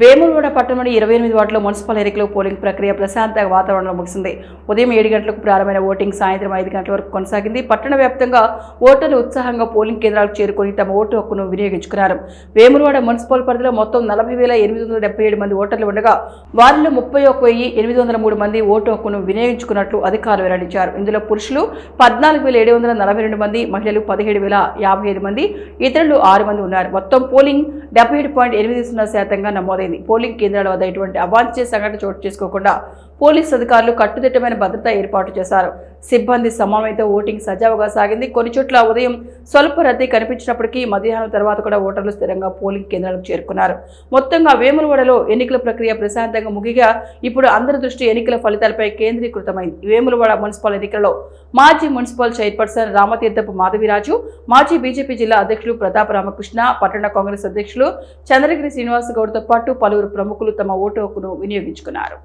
వేములవాడ పట్టణంలోని ఇరవై ఎనిమిది వార్డులో మున్సిపల్ ఎన్నికల పోలింగ్ ప్రక్రియ ప్రశాంత వాతావరణంలో ముగిసింది. ఉదయం ఏడు గంటలకు ప్రారంభమైన ఓటింగ్ సాయంత్రం ఐదు గంటల వరకు కొనసాగింది. పట్టణ వ్యాప్తంగా ఓటర్లు ఉత్సాహంగా పోలింగ్ కేంద్రాలకు చేరుకొని తమ ఓటు హక్కును వినియోగించుకున్నారు. వేములవాడ మున్సిపల్ పరిధిలో మొత్తం నలభై వేల ఎనిమిది వందల డెబ్బై ఏడు మంది ఓటర్లు ఉండగా వారిలో ముప్పై ఒక్క వెయ్యి ఎనిమిది వందల మూడు మంది ఓటు హక్కును వినియోగించుకున్నట్లు అధికారులు వెల్లడించారు. ఇందులో పురుషులు పద్నాలుగు వేల ఏడు వందల నలభై రెండు మంది మహిళలు పదిహేడు వేల యాభై ఐదు మంది ఇతరులు ఆరు మంది ఉన్నారు. మొత్తం పోలింగ్ డెబ్బై ఏడు పాయింట్ ఎనిమిది సున్నా శాతంగా నమోదైంది. పోలింగ్ కేంద్రాల వద్ద ఎటువంటి అవాంఛనీయ సంఘటన చోటు చేసుకోకుండా పోలీసు అధికారులు కట్టుదిట్టమైన భద్రత ఏర్పాటు చేశారు. సిబ్బంది సమన్వయంతో ఓటింగ్ సజావుగా సాగింది. కొన్ని చోట్ల ఉదయం స్వల్ప రద్దీ కనిపించినప్పటికీ మధ్యాహ్నం తర్వాత కూడా ఓటర్లు స్థిరంగా పోలింగ్ కేంద్రాలకు చేరుకున్నారు. మొత్తంగా వేములవాడలో ఎన్నికల ప్రక్రియ ప్రశాంతంగా ముగిగా ఇప్పుడు అందరి దృష్టి ఎన్నికల ఫలితాలపై కేంద్రీకృతమైంది. వేములవాడ మున్సిపల్ ఎన్నికలలో మాజీ మున్సిపల్ చైర్పర్సన్ రామతీర్థపు మాధవిరాజు మాజీ బీజేపీ జిల్లా అధ్యక్షులు ప్రతాప్ రామకృష్ణ పట్టణ కాంగ్రెస్ అధ్యక్షులు చంద్రగిరి శ్రీనివాస్ గౌడ్తో పాటు పలువురు ప్రముఖులు తమ ఓటు హక్కును వినియోగించుకున్నారు.